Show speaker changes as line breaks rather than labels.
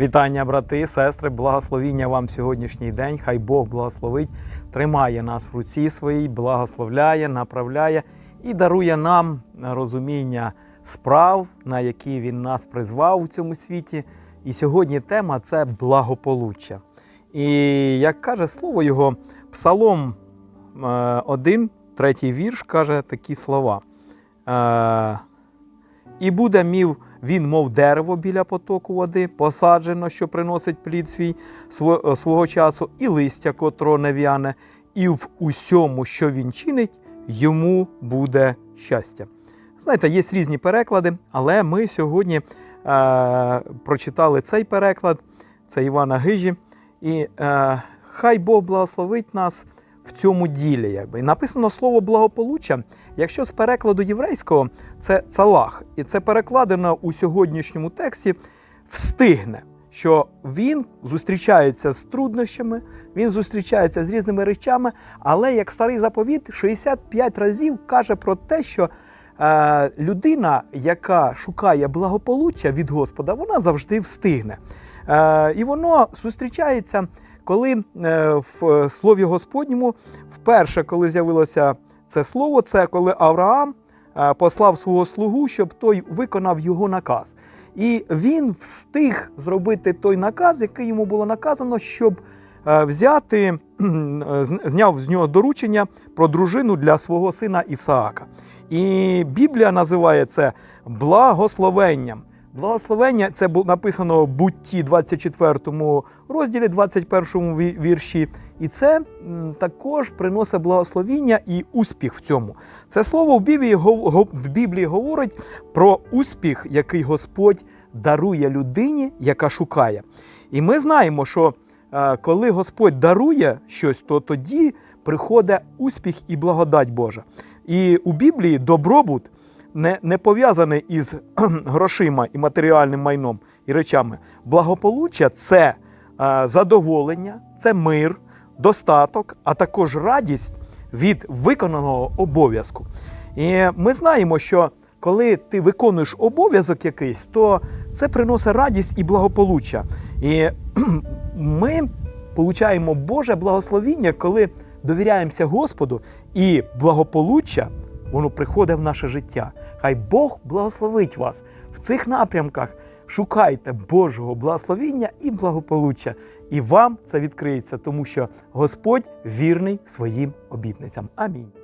Вітання, брати сестри, благословіння вам сьогоднішній день. Хай Бог благословить, тримає нас в руці своїй, благословляє, направляє і дарує нам розуміння справ, на які Він нас призвав у цьому світі. І сьогодні тема це благополуччя. І як каже слово його, Псалом 1, третій вірш, каже такі слова. Е, І буде мів він, мов дерево біля потоку води, посаджено, що приносить плід свій свого часу, і листя, котро не в'яне, і в усьому, що він чинить, йому буде щастя. Знаєте, є різні переклади, але ми сьогодні е, прочитали цей переклад, це Івана Гижі, і е, хай Бог благословить нас в цьому ділі. Якби. І написано слово благополуччя. Якщо з перекладу єврейського це цалах, і це перекладено у сьогоднішньому тексті встигне, що він зустрічається з труднощами, він зустрічається з різними речами, але як старий заповіт 65 разів каже про те, що е, людина, яка шукає благополуччя від Господа, вона завжди встигне. Е, і воно зустрічається, коли е, в слові Господньому вперше, коли з'явилося це слово, це коли Авраам е, послав свого слугу, щоб той виконав його наказ. І він встиг зробити той наказ, який йому було наказано, щоб е, взяти, е, зняв з нього доручення про дружину для свого сина Ісаака. І Біблія називає це благословенням. Благословення це було написано в Бутті 24 розділі, 21 вірші. І це також приносить благословіння і успіх в цьому. Це слово в Біблії, в Біблії говорить про успіх, який Господь дарує людині, яка шукає. І ми знаємо, що е, коли Господь дарує щось, то тоді приходить успіх і благодать Божа. І у Біблії добробут не, не пов'язаний із грошима і матеріальним майном і речами. Благополуччя це е, задоволення, це мир, достаток, а також радість від виконаного обов'язку. І ми знаємо, що коли ти виконуєш обов'язок якийсь, то це приносить радість і благополуччя. І ми получаємо Боже благословіння, коли довіряємося Господу, і благополуччя воно приходить в наше життя. Хай Бог благословить вас в цих напрямках. Шукайте Божого благословіння і благополуччя, і вам це відкриється, тому що Господь вірний своїм обітницям. Амінь.